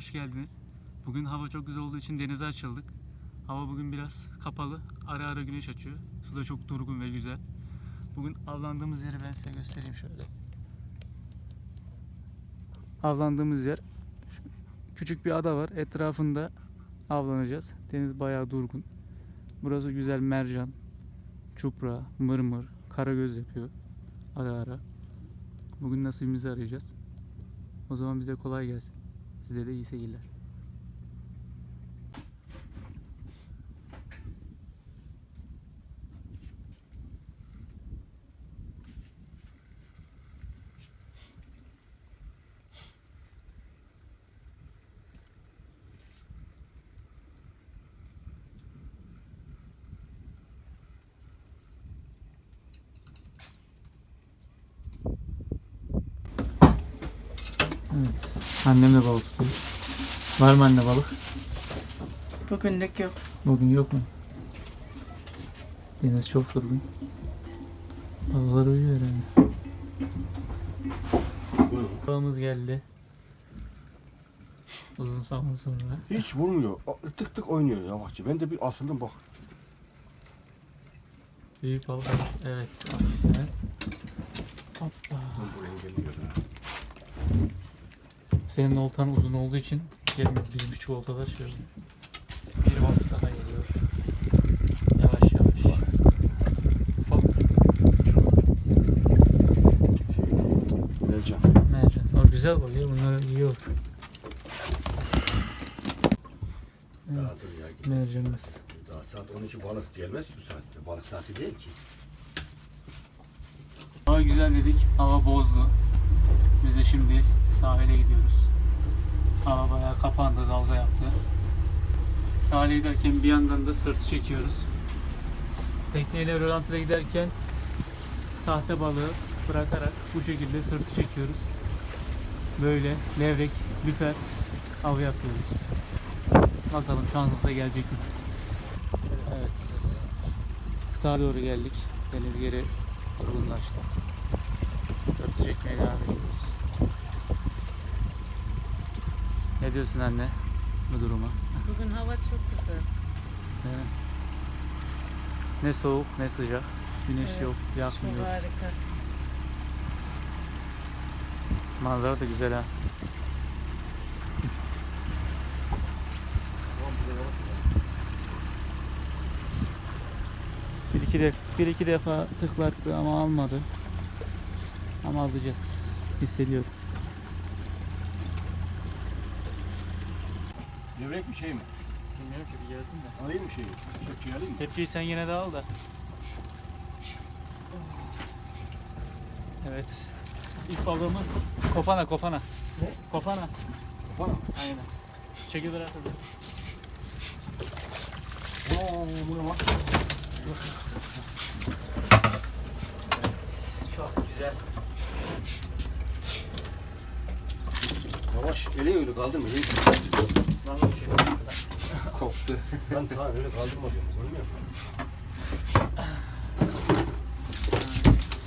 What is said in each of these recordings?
Hoş geldiniz. Bugün hava çok güzel olduğu için denize açıldık. Hava bugün biraz kapalı. Ara ara güneş açıyor. Su da çok durgun ve güzel. Bugün avlandığımız yeri ben size göstereyim şöyle. Avlandığımız yer küçük bir ada var. Etrafında avlanacağız. Deniz bayağı durgun. Burası güzel mercan, çupra, mırmır, karagöz yapıyor ara ara. Bugün nasibimizi arayacağız. O zaman bize kolay gelsin. Size de iyi seyirler. Evet. Annem de balık tutuyor. Var mı anne balık? Bugünlük yok. Bugün yok mu? Deniz çok durgun. Balıklar uyuyor herhalde. Balığımız geldi. Uzun zaman sonra. Hiç vurmuyor. A- Tık tık oynuyor yavaşça. Ben de bir asıldım bak. Büyük balık. Evet. Çok güzel. Hoppa. Buraya geliyor. Senin oltan uzun olduğu için gelmedi. Bizim küçük oltalar şöyle. Bir balık daha geliyor. Yavaş yavaş. Hop. Mercan. Mercan. O güzel balığı. Bunlar iyi olur. Daha Evet. ya. Mercanımız. Daha saat 12 balık gelmez ki bu saatte. Balık saati değil ki. Hava güzel dedik. Hava bozdu. Biz de şimdi sahile gidiyoruz. Hava bayağı kapandı, dalga yaptı. Sahile giderken bir yandan da sırtı çekiyoruz. Tekneyle rölantıda giderken sahte balığı bırakarak bu şekilde sırtı çekiyoruz. Böyle levrek, lüfer avı yapıyoruz. Bakalım şansımıza gelecek mi? Evet. Sağa doğru geldik. Deniz geri durgunlaştı. Sırtı çekmeye devam ediyoruz. Ne diyorsun anne bu duruma? Bugün hava çok güzel. Evet. Ne soğuk ne sıcak. Güneş Evet, yok, Çok yakmıyor. harika. Manzara da güzel ha. Bir iki, de, bir iki defa tıklattı ama almadı. Ama alacağız. Hissediyorum. Levrek bir şey mi? Bilmiyorum ki bir gelsin de. Alayım mı şeyi? Çöpçüyü alayım mı? Tepkiyi sen yine de al da. Evet. İlk balığımız kofana kofana. Ne? Kofana. Bana. Aynen. Çekil bırak hadi. Oo, buna bak. Çok güzel. Yavaş. Elin öyle kaldırma. Elin Vallahi bir şey koptu. Lan tamam öyle kaldırma diyorum. Görmüyor musun?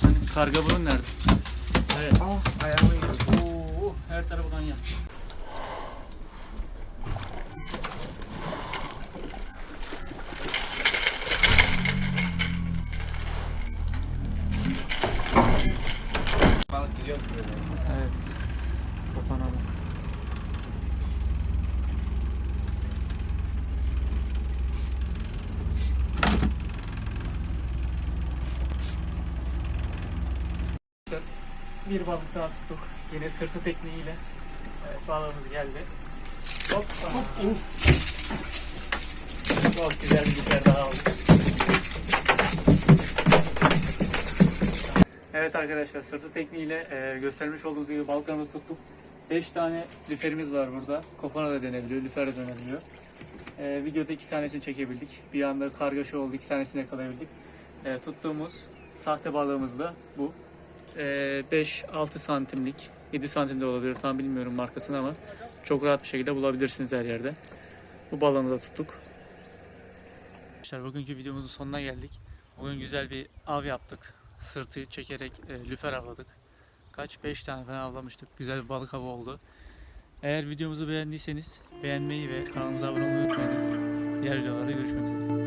Hani karga burun nerede? Evet. Aa, ayağıma gidiyor. Oo, her tarafı kan yan. Balık gidiyor. Evet. Kofanamız. Bir balık daha tuttuk. Yine sırtı tekniğiyle. Evet balığımız geldi. Hoppa. Çok güzel bir biber daha aldık. Evet arkadaşlar sırtı tekniğiyle e, göstermiş olduğunuz gibi balıklarımızı tuttuk. 5 tane lüferimiz var burada. Kofana da denebiliyor, lüfer de dönebiliyor. E, videoda iki tanesini çekebildik. Bir anda kargaşa oldu, iki tanesini yakalayabildik. E, tuttuğumuz sahte balığımız da bu. E, 5-6 santimlik, 7 santim de olabilir tam bilmiyorum markasını ama çok rahat bir şekilde bulabilirsiniz her yerde. Bu balığını da tuttuk. Arkadaşlar bugünkü videomuzun sonuna geldik. Bugün güzel bir av yaptık. Sırtı çekerek e, lüfer avladık. Kaç? 5 tane falan avlamıştık. Güzel bir balık avı oldu. Eğer videomuzu beğendiyseniz beğenmeyi ve kanalımıza abone olmayı unutmayınız. Diğer videolarda görüşmek üzere.